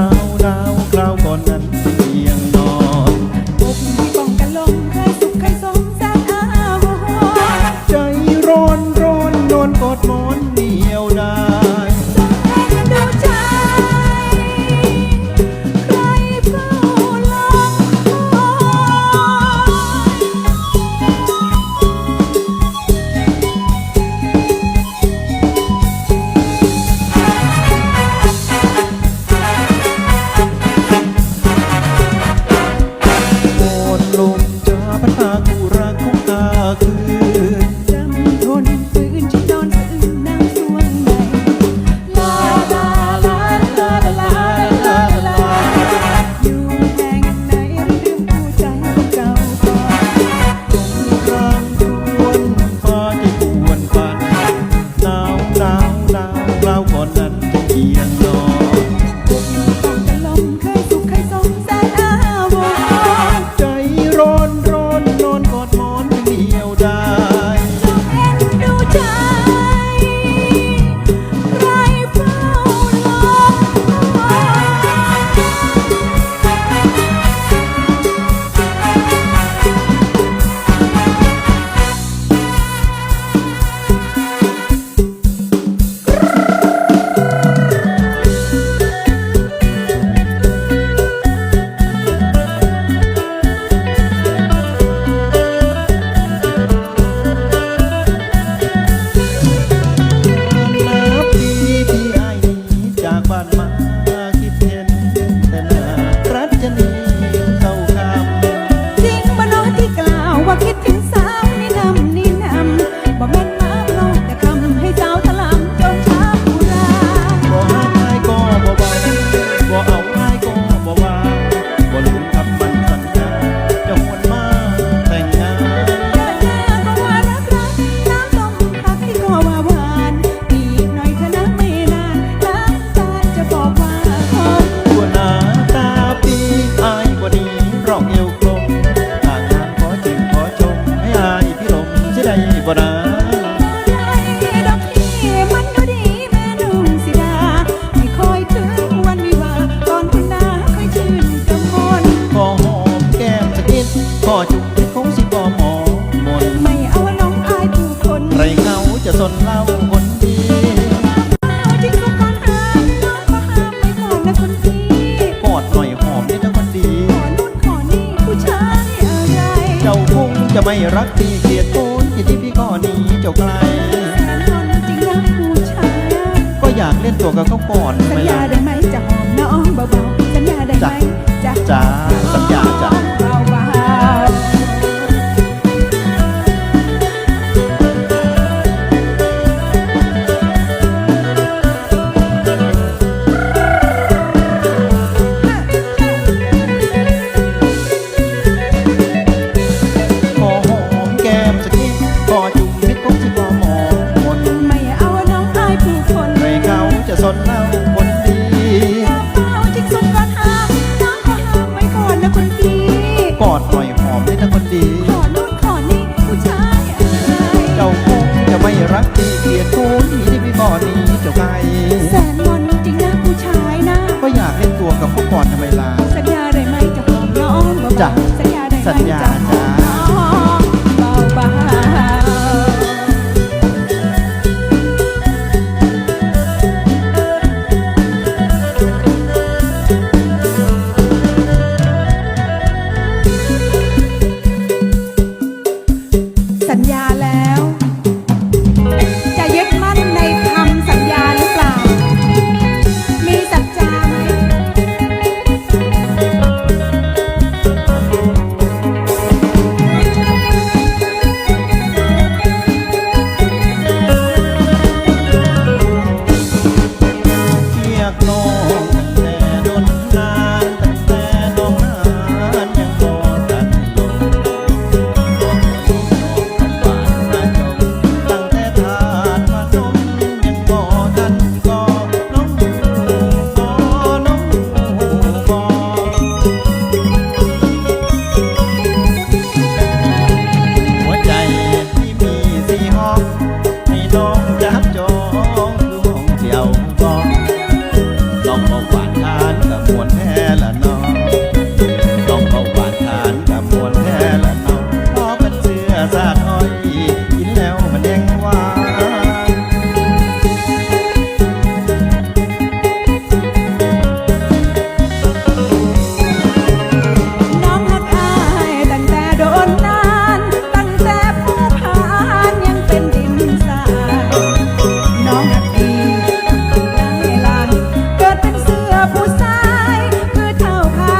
าวดาวคราวก่อนนั้น ไม่รักพี่เกียดคิณที่พี่ก็หนีเจ้าไกลแอนน์นั่นจริงรักผู้ชายก็อยากเล่นตัวกับเขาก่อนสัญญาได้ไหมจะหอมน้องเบาๆสัญญาได้ไหมจ้าสัญญา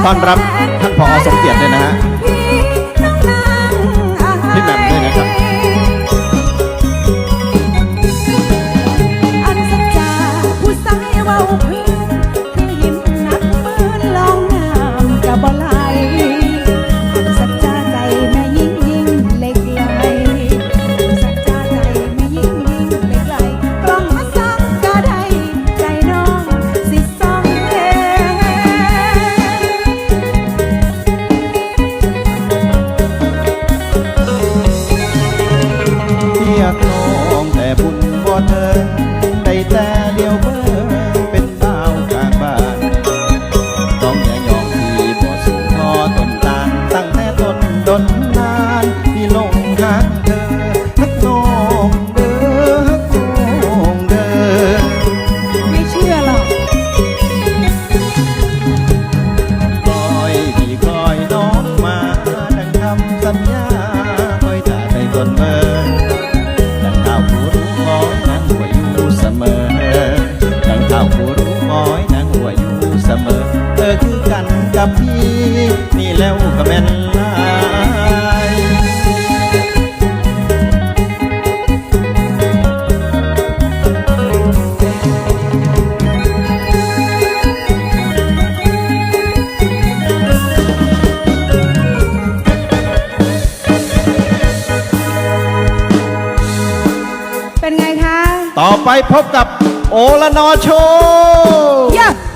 ต้อนรับท่านผอสมเกียรติเลยนะฮะ water แล้วก็แม่นเป็นไงคะ ต่อไปพบกับโอละนอโชว์ Yeah!